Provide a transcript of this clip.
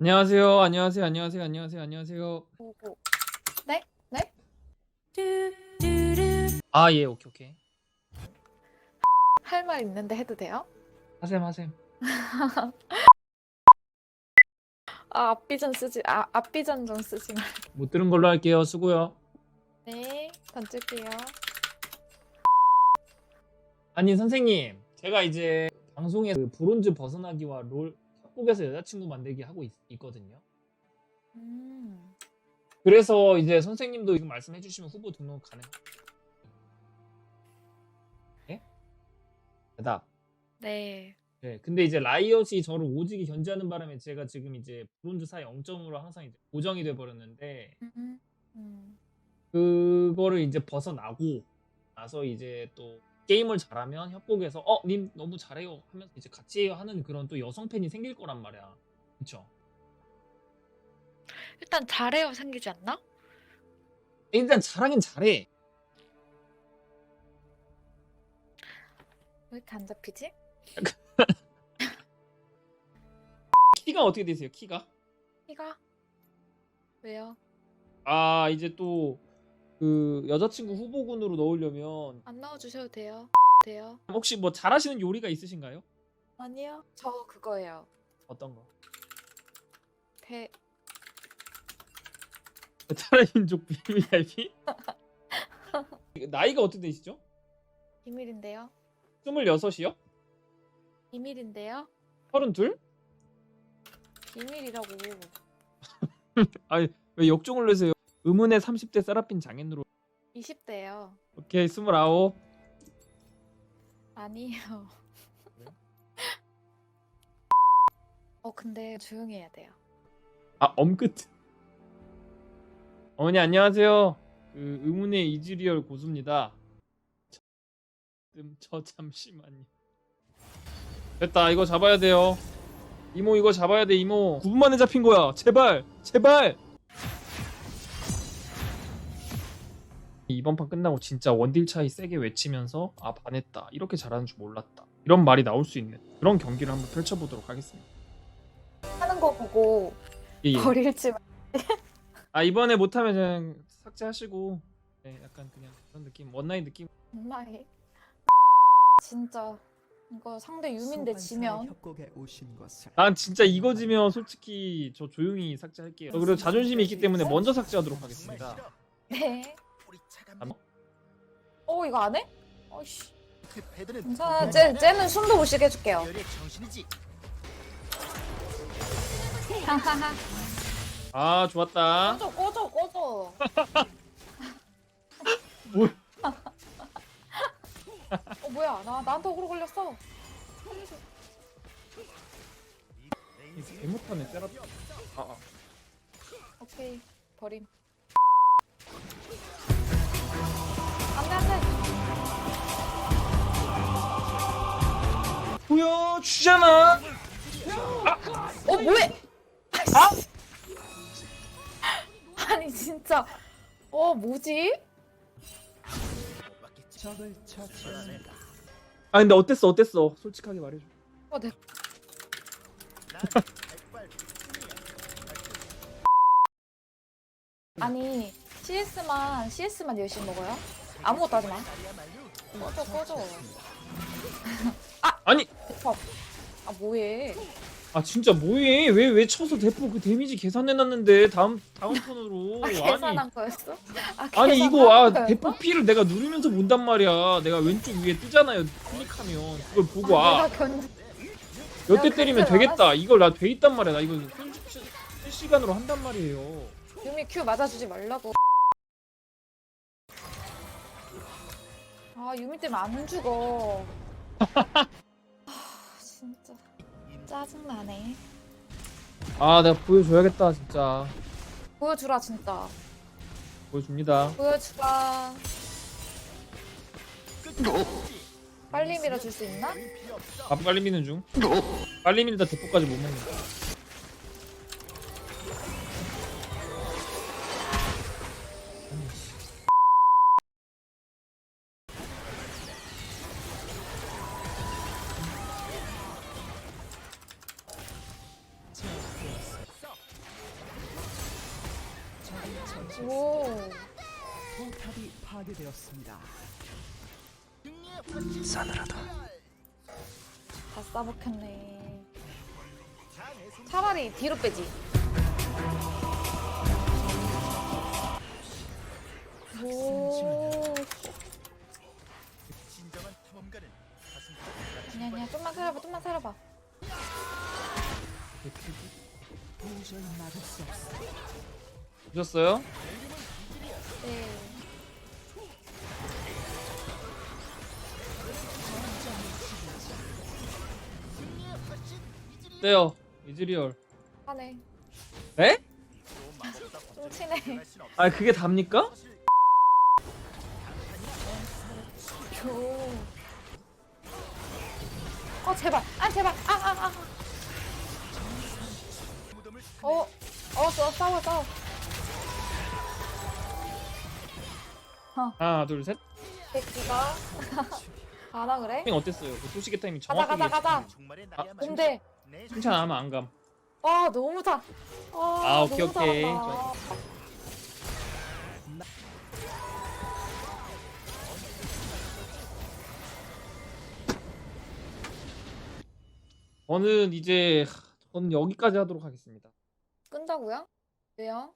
안녕하세요. 안녕하세요. 안녕하세요. 안녕하세요. 안녕하세요. 오고. 네? 네? 아, 예. 오케이, 오케이. 할 말 있는데 해도 돼요? 하셈 하셈. 아 앞비전 쓰지 아 앞비전 좀 쓰지 말. 못 들은 걸로 할게요. 수고요. 네 던질게요. 아니, 선생님. 제가 이제 방송에 그 브론즈 벗어나기와 롤 협곡에서 여자친구 만들기 하고 있, 있거든요. 음. 그래서 이제 선생님도 지금 말씀해 주시면 후보 등록 가능. 예? 대답. 네. 네, 근데 이제 라이엇이 저를 오지게 견제하는 바람에 제가 지금 이제 브론즈 4 0.5로 항상 이제 고정이 돼 버렸는데 음. 음. 그거를 이제 벗어나고 나서 이제 또 게임을 잘하면 협곡에서 어, 님 너무 잘해요 하면서 이제 같이 하는 그런 또 여성 팬이 생길 거란 말이야. 그쵸? 일단 잘해요 생기지 않나? 일단 잘하긴 잘해. 왜 이렇게 안 잡히지? 키가 어떻게 되세요? 키가? 이가 왜요? 아, 이제 또 그 여자친구 후보군으로 넣으려면 안 넣어주셔도 돼요. 돼요? 혹시 뭐 잘하시는 요리가 있으신가요? 아니요. 저 그거예요. 어떤 거? 배 베테랑 민족 VIP? 나이가 어떻게 되시죠? 비밀인데요. 26이요? 비밀인데요. 32? 비밀이라고. 아니 왜 역종을 내세요? 의문의 30대 세라핀 장인으로. 20대요. 오케이 29 아니에요. 네? 어 근데 조용히 해야 돼요. 아 엄끝. 어머니 안녕하세요. 그 의문의 이즈리얼 고수입니다. 저, 음, 저 잠시만요. 됐다 이거 잡아야 돼요. 이모 이거 잡아야 돼 이모. 9분 만에 잡힌 거야. 제발 제발 이번 판 끝나고 진짜 원딜 차이 세게 외치면서 아 반했다. 이렇게 잘하는 줄 몰랐다. 이런 말이 나올 수 있는 그런 경기를 한번 펼쳐보도록 하겠습니다. 하는 거 보고 예, 예. 버릴지 마- 아 이번에 못하면 그냥 삭제하시고 네, 약간 그냥 그런 느낌 원나잇 느낌. 정말 진짜 이거 상대 유민데 지면. 난 진짜 이거 지면 솔직히 저 조용히 삭제할게요. 저 그리고 자존심이 있기 때문에 먼저 삭제하도록 하겠습니다. 네. 안- 어 이거 안 해? 어이씨. 그 괜찮아. 쟤 쟤는 숨도 못 쉬게 해줄게요. 열의 정신이지. 하하하. 아 좋았다 꺼져 꺼져 꺼져. 뭘. 어 뭐야 나 나한테 억울로 걸렸어. 개 못하네 세라 아, 아. 오케이 버림. 보여주잖아 어 뭐해? 아? 아니 진짜 어 뭐지? 아 근데 어땠어 어땠어 솔직하게 말해줘 어 내. 아니 CS만 CS만 열심히 먹어요? 아무것도 하지 마. 꺼져 꺼져. 아니 대박. 아 뭐해? 아 진짜 뭐해 왜 왜 쳐서 대포 그 데미지 계산해놨는데 다음 다음 턴으로 아, 계산한 거였어? 아, 아니 계산한 이거 아 거였어? 대포 피를 내가 누르면서 본단 말이야 내가 왼쪽 위에 뜨잖아요 클릭하면 그걸 보고 아 내가 견 몇 대 내가 때리면 그때 되겠다. 이걸 나 돼 있단 말이야. 나 이거 실시- 실시간으로 한단 말이에요. 유미 큐 맞아주지 말라고. 아 유미 때문에 안 죽어. 아 진짜 짜증 나네. 아, 내가 보여줘야겠다, 진짜. 보여주라 진짜. 보여줍니다. 보여주라. 빨리 밀어줄 수 있나? 아, 빨리 미는 중. 빨리 밀다 대포까지 못 먹는. 오. 포탑이 파괴되었습니다. 싸늘하다. 다 싸먹혔네. 차라리 뒤로 빼지. 오. 아니야 아니야 좀만 살아봐 좀만 살아봐. 도저히 막을 수 없어. 보셨어요? 네요. 이즈리얼. 하네. 에? 좀 치네. 아 그게 답니까? 오. 어 제발 아 제발 아 아 아. 어. 어 싸워 싸워 싸워. 하나 둘 셋. 새끼가 가라 그래? 타이밍 어땠어요? 그 소시계 타이밍 가자 정확하게 가자 가자. 아, 근데 칭찬 안 하면 안 감. 아 너무 잘. 아, 아, 오케이, 너무 오케이. 잘한다. 저는 이제 저는 여기까지 하도록 하겠습니다. 끈다고요? 왜요?